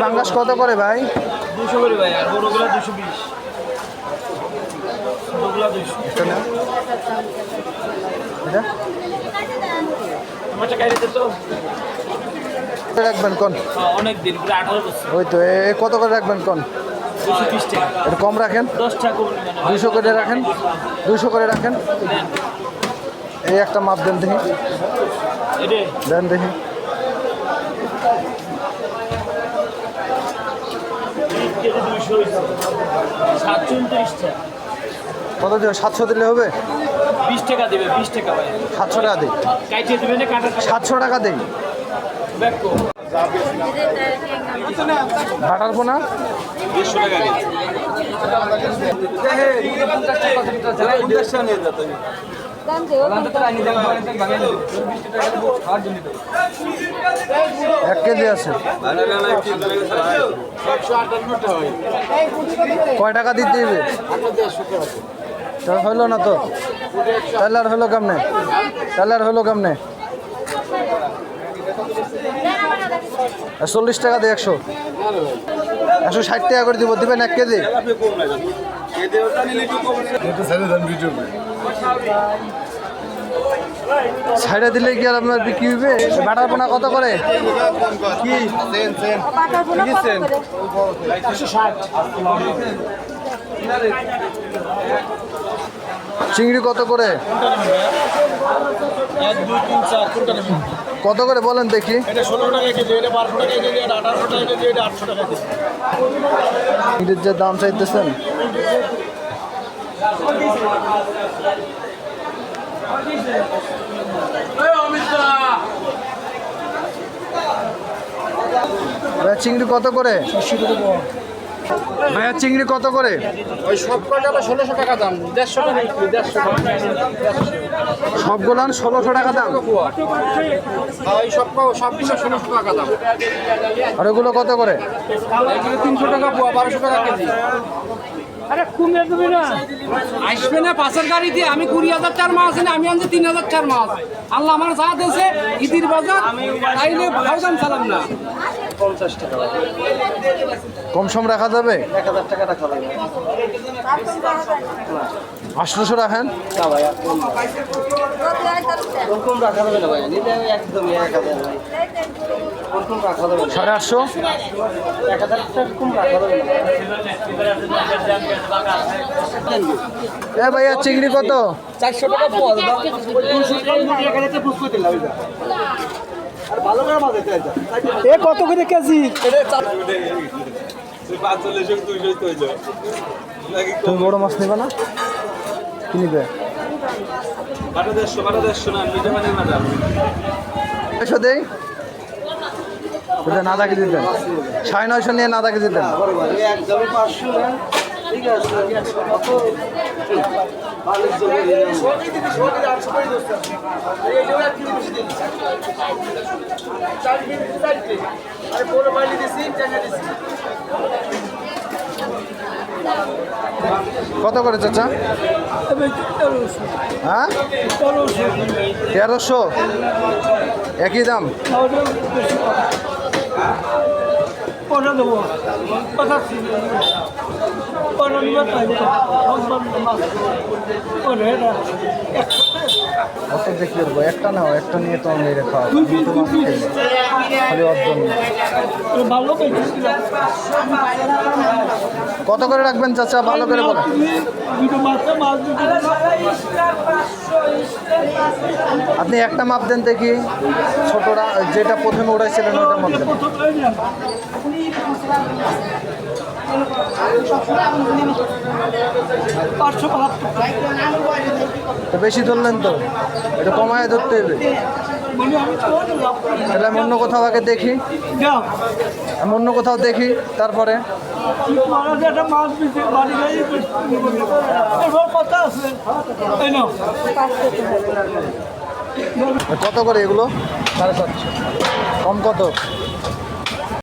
পাঙ্গাস কত করে ভাই? দুশো করে ভাই আর বড়গুলা দুশো বিশ। কত রাখবেন কোন? অনেক দিন বছর। ওই তো এ কত করে রাখবেন কোন? এটা কম রাখেন। দশ করে রাখেন? দুশো করে রাখেন? এই একটা মাপ দেন দেখি দেন দেখি কত দেবে সাতশো দিলে হবে বিশ টাকা দেবে বিশ টাকা সাতশো টাকা দিই সাতশো টাকা দিই বাটার পোনা টাকা এক কেজি আছে। কয় টাকা দিতে হবে? তা হলো না তো। তাহলে আর হলো কেমনে? তাহলে আর হলো কেমনে? চল্লিশ টাকা দিয়ে একশো। একশো ষাট টাকা করে দিব দিবেন এক কেজি? ছাইড়া দিলে কি আর আপনার বিক্রি হবে বাটার পোনা কত করে? কি? চিংড়ি কত করে? এক দুই তিন চার কোনটা নেবেন কত করে বলেন দেখি? যে দাম চাইতেছেন? চিংড়ি কত করে? ভাইয়া চিংড়ি কত করে? ওই সব কটা ষোলোশো টাকা দাম দেড়শো সবগুলান ষোলোশো টাকা দাম? ওই সব ক- সব কিছু ষোলোশো টাকা দাম। আর ওগুলো কত করে? তিনশো টাকা পোয়া বারোশো টাকা কেজি। আরে কমিয়ে দেবে না? আসবে না পাশের গাড়িতে আমি কুড়ি হাজার চার মাস আছে আমি আনছি তিন হাজার চার মাস। আল্লাহ আমার সাথ আছে ঈদের বাজার তাইলে ভালো দাম চালাম না। পঞ্চাশ টাকা কম সম রাখা যাবে? এক হাজার টাকা রাখা লাগবে আটশোশো রাখেন? না ভাই ওরকম রাখা যাবে না ভাই নিলে একদম এক হাজার ভাই। ওরকম রাখা যাবে সাড়ে আটশো? এক হাজার টাকা রাখা যাবে এ ভাইয়া চিংড়ি কত? চারশো টাকা কত করে কেজি? তুমি বড় মাছ নেবে না? কি নিবে? এসো দেই। নাদা কেজি দেন। সাড়ে নয়শো নিয়ে নাদা কেজি দেন। একদমই কত করে চাচা? হ্যাঁ? তেরোশো। একই দাম? দেবো অত দেখি করব একটা নাও একটা নিয়ে তো আমি অর্জন কত করে রাখবেন চাচা? ভালো করে বলেন। আপনি একটা মাপ দেন দেখি। ছোটরা, যেটা প্রথমে উড়াইছিলেন ওটা মাপ দেন তো বেশি ধরলেন তো? এটা কমায় ধরতে হবে। মানে আমি অন্য কোথাও আগে দেখি। আমি অন্য কোথাও দেখি, তারপরে? কত করে এগুলো? সাড়ে সাতশো। কম কত?